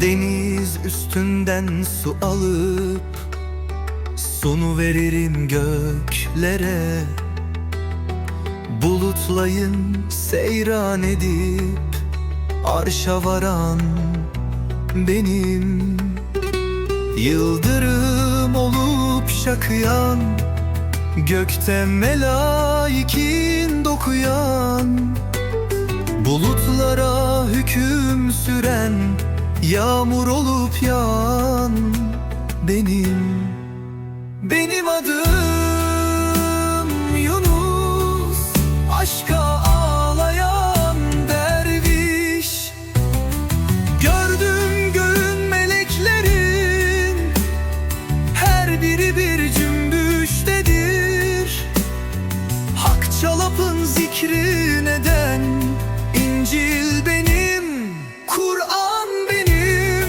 Deniz üstünden su alıp Sunu veririm göklere. Bulutlayın seyran edip Arşa varan benim. Yıldırım olup şakıyan Gökte melaikin dokuyan Bulutlara hüküm süren Yağmur olup yağan benim zikri neden? İncil benim Kur'an benim.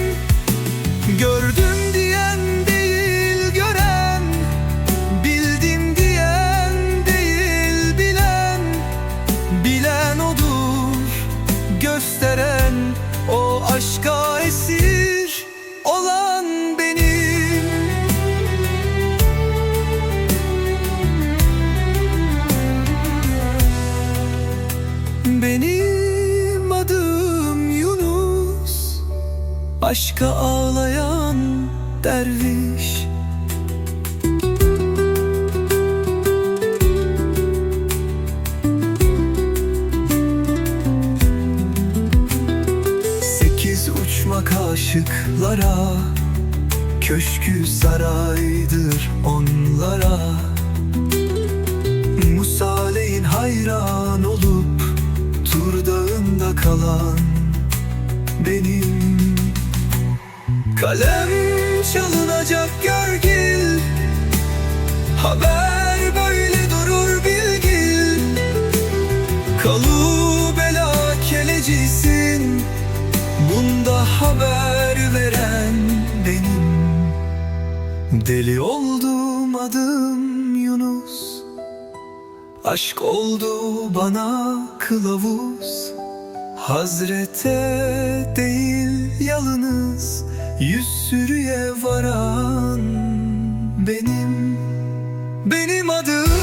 Gördüm diyen değil gören. Bildim diyen değil bilen. Bilen odur gösteren O aşka esir Benim adım Yunus. Aşka ağlayan derviş. Sekiz uçmak aşıklara Köşkü saraydır onlara. Musalehin hayran kalan benim. Kalem çalınacak görgil Haber böyle durur bilgil Kalu bela kelecisin Bunda haber veren benim. Deli oldum adım Yunus Aşk oldu bana kılavuz Hazrete değil yalınız Yüz sürüye varan benim Benim adım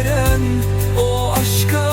veren o aşka